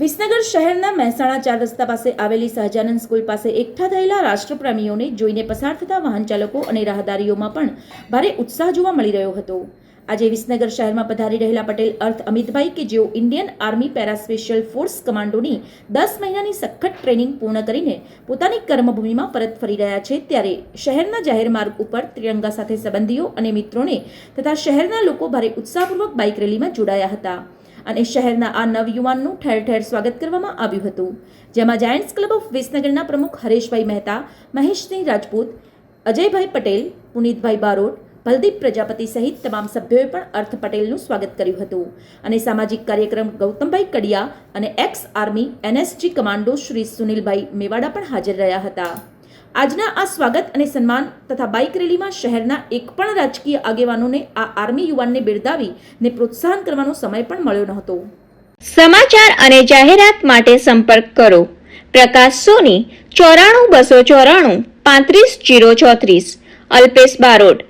વિસનગર શહેરના મહેસાણા ચાર રસ્તા પાસે આવેલી સહજાનંદ સ્કૂલ પાસે એકઠા થયેલા રાષ્ટ્રપ્રેમીઓને જોઈને પસાર થતા વાહન ચાલકો અને રાહદારીઓમાં પણ ભારે ઉત્સાહ જોવા મળી રહ્યો હતો. આજે વિસનગર શહેરમાં પધારી રહેલા પટેલ અર્થ અમિતભાઈ કે જેઓ Indian army para special force કમાન્ડોની દસ મહિનાની સખત ટ્રેનિંગ પૂર્ણ કરીને પોતાની કર્મભૂમિમાં પરત ફરી રહ્યા છે, ત્યારે શહેરના જાહેર માર્ગ ઉપર ત્રિરંગા સાથે સંબંધીઓ અને મિત્રોને તથા શહેરના લોકો ભારે ઉત્સાહપૂર્વક બાઇક રેલીમાં જોડાયા હતા અને શહેરના આ નવયુવાનનું ઠેર ઠેર સ્વાગત કરવામાં આવ્યું હતું, જેમાં જાયન્ટ્સ ક્લબ ઓફ વિસનગરના પ્રમુખ હરેશભાઈ મહેતા, મહેશસિંહ રાજપૂત, અજયભાઈ પટેલ, પુનિતભાઈ બારોટ ભલદીપ પ્રજાપતિ સહિત તમામ સભ્યોએ પણ અર્થ પટેલનું સ્વાગત કર્યું હતું. અને સામાજિક કાર્યક્રમ ગૌતમભાઈ કડિયા અને ex army NSG commando Shri Sunilbhai Mewada પણ હાજર રહ્યા હતા. આજના આ સ્વાગત અને સન્માન તથા બાઇક રેલીમાં શહેરના એક પણ રાજકીય આગેવાનોને આ આર્મી યુવાનને બિરદાવી ને પ્રોત્સાહન કરવાનો સમય પણ મળ્યો નહોતો. સમાચાર અને જાહેરાત માટે સંપર્ક કરો. પ્રકાશ સોની, ચોરાણું બસો ચોરાણું, પાંત્રીસ જીરો ચોત્રીસ, અલ્પેશ બારોટ.